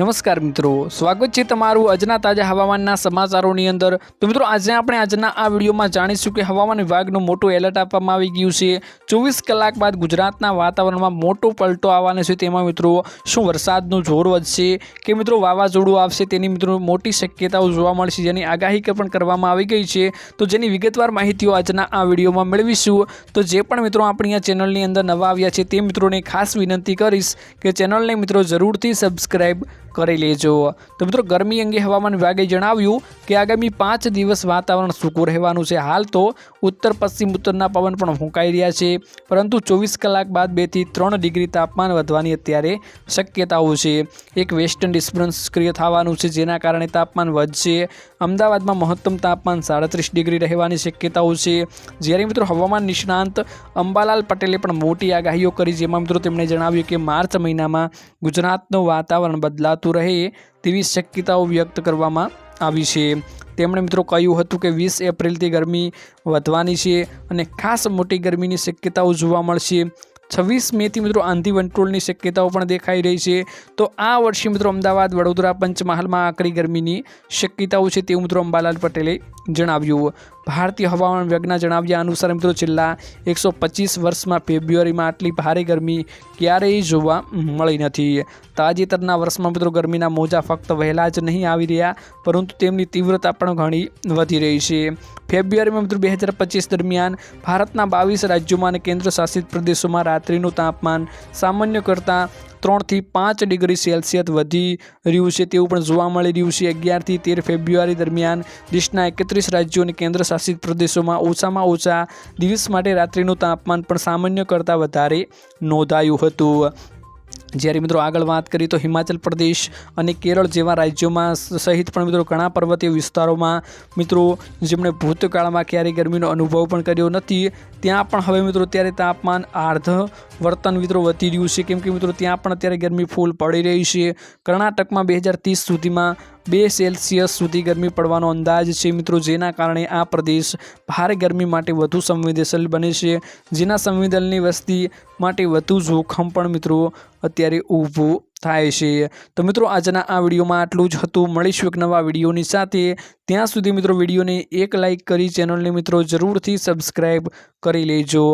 નમસ્કાર મિત્રો, સ્વાગત છે તમારું આજના તાજા હવામાનના સમાચારોની અંદર. તો મિત્રો, આજે આપણે આજના આ વિડીયોમાં જાણીશું કે હવામાન વિભાગનું મોટું એલર્ટ આપવામાં આવી ગયું છે. ચોવીસ કલાક બાદ ગુજરાતના વાતાવરણમાં મોટો પલટો આવવાનો છે. તેમાં મિત્રો, શું વરસાદનું જોર વધશે, કે મિત્રો વાવાઝોડું આવશે તેની મિત્રો મોટી શક્યતાઓ જોવા મળશે, જેની આગાહી પણ કરવામાં આવી ગઈ છે. તો જેની વિગતવાર માહિતીઓ આજના આ વિડીયોમાં મેળવીશું. તો જે પણ મિત્રો આપણી આ ચેનલની અંદર નવા આવ્યા છે, તે મિત્રોને ખાસ વિનંતી કરીશ કે ચેનલને મિત્રો જરૂરથી સબસ્ક્રાઈબ કરી લેજો. તો મિત્રો ગરમી અંગે હવામાન વિભાગે જણાવ્યું કે આગામી પાંચ દિવસ વાતાવરણ સૂકું રહેવાનું છે. હાલ તો ઉત્તર પશ્ચિમ ઉત્તરના પવન પણ ફૂંકાઈ રહ્યા છે. પરંતુ ચોવીસ કલાક બાદ બેથી ત્રણ ડિગ્રી તાપમાન વધવાની અત્યારે શક્યતાઓ છે. એક વેસ્ટર્ન ડિસ્ટર્બન્સ સક્રિય થવાનું છે, જેના કારણે તાપમાન વધશે. અમદાવાદમાં મહત્તમ તાપમાન સાડત્રીસ ડિગ્રી રહેવાની શક્યતાઓ છે. જ્યારે મિત્રો હવામાન નિષ્ણાંત અંબાલાલ પટેલે પણ મોટી આગાહીઓ કરી, જેમાં મિત્રો તેમણે જણાવ્યું કે માર્ચ મહિનામાં ગુજરાતનું વાતાવરણ બદલાતું રહે તેવી શક્યતાઓ વ્યક્ત કરવામાં આવી છે. તેમણે મિત્રો કહ્યું હતું કે વીસ એપ્રિલથી ગરમી વધવાની છે અને ખાસ મોટી ગરમીની શક્યતાઓ જોવા મળશે. છવ્વીસ મેથી મિત્રો આંધી વંટોળની શક્યતાઓ પણ દેખાઈ રહી છે. તો આ વર્ષે મિત્રો અમદાવાદ વડોદરા પંચમહાલમાં આકરી ગરમીની શક્યતાઓ છે તેવું મિત્રો અંબાલાલ પટેલે જણાવ્યું. ભારતીય હવામાન વિભાગના જણાવ્યા અનુસાર મિત્રો છેલ્લા એકસો પચીસ વર્ષમાં ફેબ્રુઆરીમાં આટલી ભારે ગરમી ક્યારેય જોવા મળી નથી. તાજેતરના વર્ષમાં મિત્રો ગરમીના મોજા ફક્ત વહેલા જ નહીં આવી રહ્યા, પરંતુ તેમની તીવ્રતા પણ ઘણી વધી રહી છે. ફેબ્રુઆરીમાં મિત્રો બે હજાર પચીસ દરમિયાન ભારતના બાવીસ રાજ્યોમાં અને કેન્દ્ર શાસિત પ્રદેશોમાં રાત્રિનું તાપમાન સામાન્ય કરતાં ત્રણથી પાંચ ડિગ્રી સેલ્સિયસ વધી રહ્યું છે. તેવું પણ જોવા મળી રહ્યું છે. અગિયારથી તેર ફેબ્રુઆરી દરમિયાન દેશના એકત્રીસ રાજ્યો અને કેન્દ્ર શાસિત પ્રદેશોમાં ઓછામાં ઓછા દિવસ માટે રાત્રિનું તાપમાન પણ સામાન્ય કરતાં વધારે નોંધાયું હતું. જ્યારે મિત્રો આગળ વાત કરીએ તો હિમાચલ પ્રદેશ અને કેરળ જેવા રાજ્યોમાં સહિત પણ મિત્રો ઘણા પર્વતીય વિસ્તારોમાં મિત્રો જેમણે ભૂતકાળમાં ક્યારેય ગરમીનો અનુભવ પણ કર્યો નથી. ત્યાં પણ હવે મિત્રો ત્યારે તાપમાન આર્ધ વર્તન મિત્રો વધી રહ્યું છે. કેમ કે મિત્રો ત્યાં પણ અત્યારે ગરમી ફૂલ પડી રહી છે. કર્ણાટકમાં બે હજાર ત્રીસ સુધીમાં બે સેલ્સિયસ સુધી ગરમી પડવાનો અંદાજ છે. મિત્રો, જેના કારણે આ પ્રદેશ ભારે ગરમી માટે વધુ સંવેદનશીલ બને છે. જેના સંવેદનની વસ્તી માટે વધુ જોખમ પણ, મિત્રો, અત્યારે ઊભું થાય છે. તો મિત્રો, આજના આ વિડીયોમાં આટલું જ હતું. મળીશું એક નવા વિડીયોની સાથે. ત્યાં સુધી, મિત્રો, વિડીયોને એક લાઇક કરી ચેનલને, મિત્રો, જરૂરથી સબસ્ક્રાઈબ કરી લેજો.